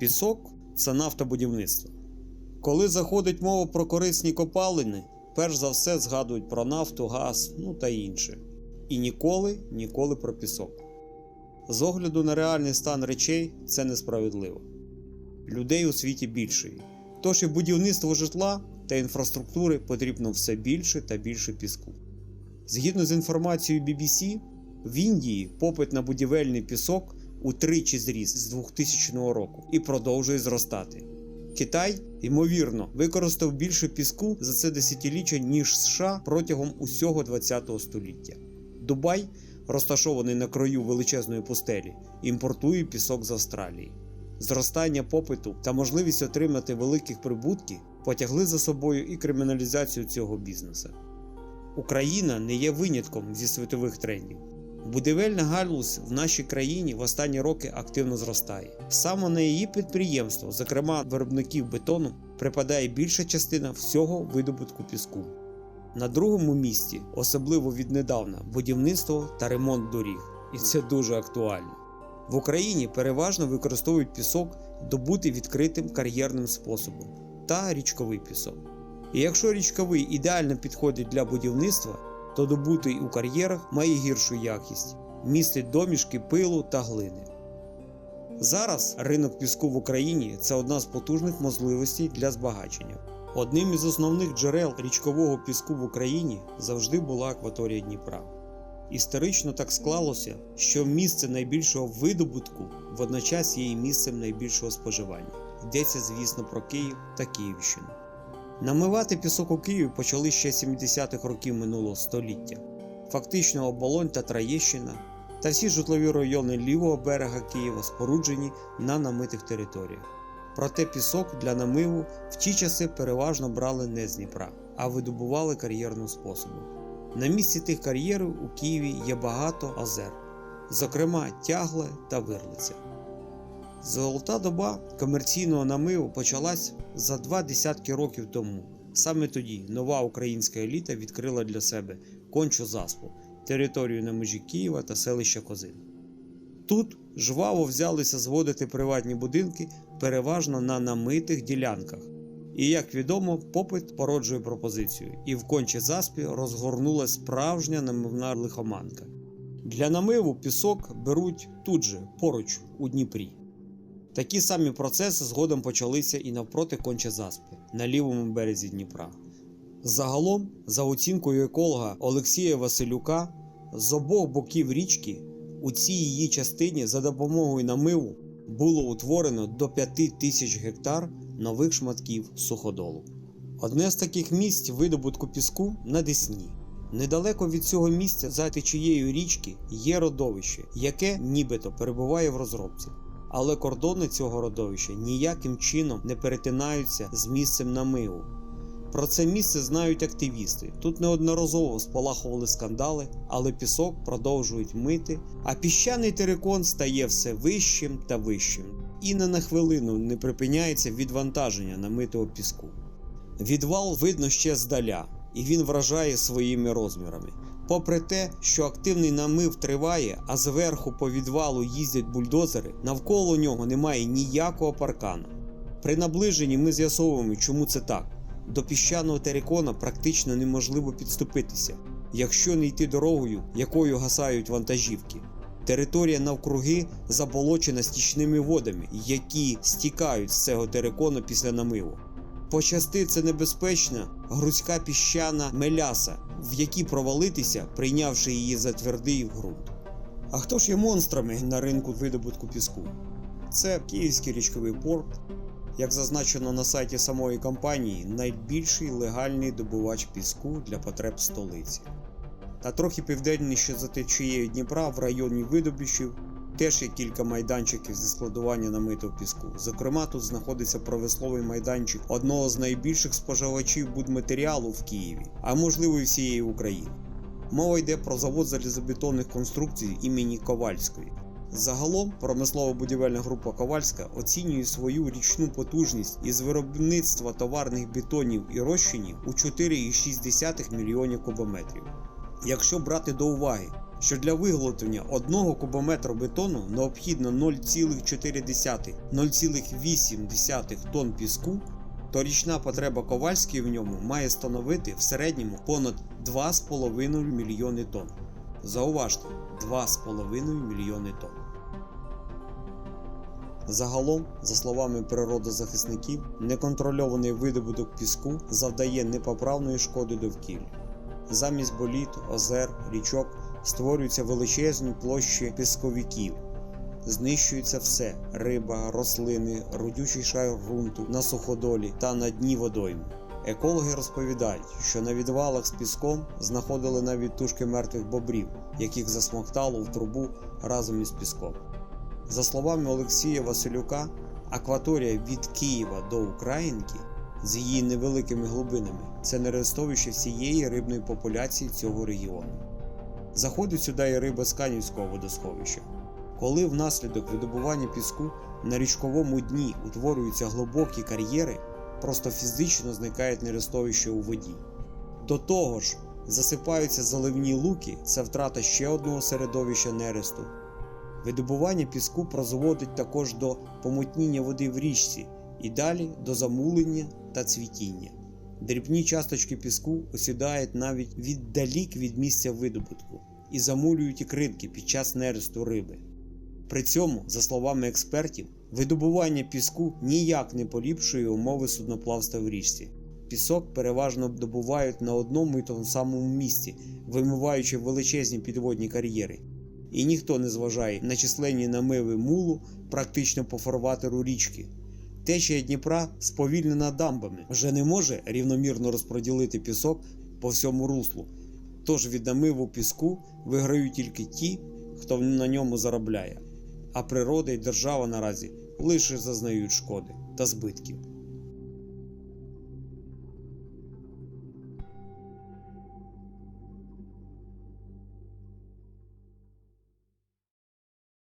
Пісок це нафтобудівництво. Коли заходить мова про корисні копалини, перш за все згадують про нафту, газ, ну та інше. І ніколи, ніколи про пісок. З огляду на реальний стан речей це несправедливо. Людей у світі більше. Тож і будівництво житла та інфраструктури потрібно все більше та більше піску. Згідно з інформацією BBC, в Індії попит на будівельний пісок утричі зріс з 2000 року і продовжує зростати. Китай, ймовірно, використав більше піску за це десятиліття, ніж США протягом усього ХХ століття. Дубай, розташований на краю величезної пустелі, імпортує пісок з Австралії. Зростання попиту та можливість отримати великих прибутків потягли за собою і криміналізацію цього бізнесу. Україна не є винятком зі світових трендів. Будівельна галузь в нашій країні в останні роки активно зростає. Саме на її підприємство, зокрема виробників бетону, припадає більша частина всього видобутку піску. На другому місці, особливо віднедавна, будівництво та ремонт доріг, і це дуже актуально. В Україні переважно використовують пісок, добутий відкритим кар'єрним способом, та річковий пісок. І якщо річковий ідеально підходить для будівництва, то у кар'єрах має гіршу якість, містить домішки пилу та глини. Зараз ринок піску в Україні це одна з потужних можливостей для збагачення. Одним із основних джерел річкового піску в Україні завжди була акваторія Дніпра. Історично так склалося, що місце найбільшого видобутку водночас є і місцем найбільшого споживання. Йдеться, звісно, про Київ та Київщину. Намивати пісок у Києві почали ще 70-х років минулого століття. Фактично оболонь та Троєщина та всі житлові райони лівого берега Києва споруджені на намитих територіях. Проте пісок для намиву в ті часи переважно брали не з Дніпра, а видобували кар'єрним способом. На місці тих кар'єрів у Києві є багато озер, зокрема Тягле та Вирлиця. Золота доба комерційного намиву почалась за два десятки років тому. Саме тоді нова українська еліта відкрила для себе кончу заспу, територію на межі Києва та селища Козин. Тут жваво взялися зводити приватні будинки переважно на намитих ділянках. І як відомо, попит породжує пропозицію, і в конче заспі розгорнулась справжня намивна лихоманка. Для намиву пісок беруть тут же, поруч у Дніпрі. Такі самі процеси згодом почалися і навпроти конче заспи на лівому березі Дніпра. Загалом, за оцінкою еколога Олексія Василюка, з обох боків річки у цій її частині за допомогою намиву було утворено до 5 тисяч гектар нових шматків суходолу. Одне з таких місць видобутку піску на Десні. Недалеко від цього місця за течією річки є родовище, яке нібито перебуває в розробці. Але кордони цього родовища ніяким чином не перетинаються з місцем намиву. Про це місце знають активісти. Тут неодноразово спалахували скандали, але пісок продовжують мити, а піщаний терикон стає все вищим та вищим. І не на хвилину не припиняється відвантаження намитого піску. Відвал видно ще здаля, і він вражає своїми розмірами. Попри те, що активний намив триває, а зверху по відвалу їздять бульдозери, навколо нього немає ніякого паркану. При наближенні ми з'ясовуємо, чому це так. До піщаного терикона практично неможливо підступитися, якщо не йти дорогою, якою гасають вантажівки. Територія навкруги заболочена стічними водами, які стікають з цього терикону після намиву. Пощасти це небезпечна грузька піщана меляса, в які провалитися, прийнявши її за твердий ґрунт. А хто ж є монстрами на ринку видобутку піску? Це Київський річковий порт, як зазначено на сайті самої компанії, найбільший легальний добувач піску для потреб столиці. Та трохи південніше за течією Дніпра в районі видобичів теж є кілька майданчиків зі складування намитого піску. Зокрема, тут знаходиться промисловий майданчик одного з найбільших споживачів будматеріалу в Києві, а можливо і всієї України. Мова йде про завод залізобетонних конструкцій імені Ковальської. Загалом промислова будівельна група Ковальська оцінює свою річну потужність із виробництва товарних бетонів і розчинів у 4,6 мільйонів кубометрів. Якщо брати до уваги що для виготовлення 1 кубометра бетону необхідно 0,4-0,8 тонн піску, то річна потреба Ковальської в ньому має становити в середньому понад 2,5 мільйони тонн. Зауважте, 2,5 мільйони тонн. Загалом, за словами природозахисників, неконтрольований видобуток піску завдає непоправної шкоди довкіллю. Замість боліт, озер, річок створюються величезні площі пісковиків. Знищується все: риба, рослини, родючий шар ґрунту на суходолі та на дні водойми. Екологи розповідають, що на відвалах з піском знаходили навіть тушки мертвих бобрів, яких засмоктало в трубу разом із піском. За словами Олексія Василюка, акваторія від Києва до Українки з її невеликими глибинами це нерестовище всієї рибної популяції цього регіону. Заходить сюди і риба з Канівського водосховища. Коли внаслідок видобування піску на річковому дні утворюються глибокі кар'єри, просто фізично зникають нерестовища у воді. До того ж, засипаються заливні луки, це втрата ще одного середовища нересту. Видобування піску призводить також до помутніння води в річці і далі до замулення та цвітіння. Дрібні часточки піску осідають навіть віддалік від місця видобутку і замулюють ікринки під час нересту риби. При цьому, за словами експертів, видобування піску ніяк не поліпшує умови судноплавства в річці. Пісок переважно добувають на одному і тому самому місці, вимиваючи величезні підводні кар'єри. І ніхто не зважає на численні намиви мулу практично по фарватеру річки. Течія Дніпра сповільнена дамбами, вже не може рівномірно розподілити пісок по всьому руслу. Тож від намиву піску виграють тільки ті, хто на ньому заробляє. А природа і держава наразі лише зазнають шкоди та збитків.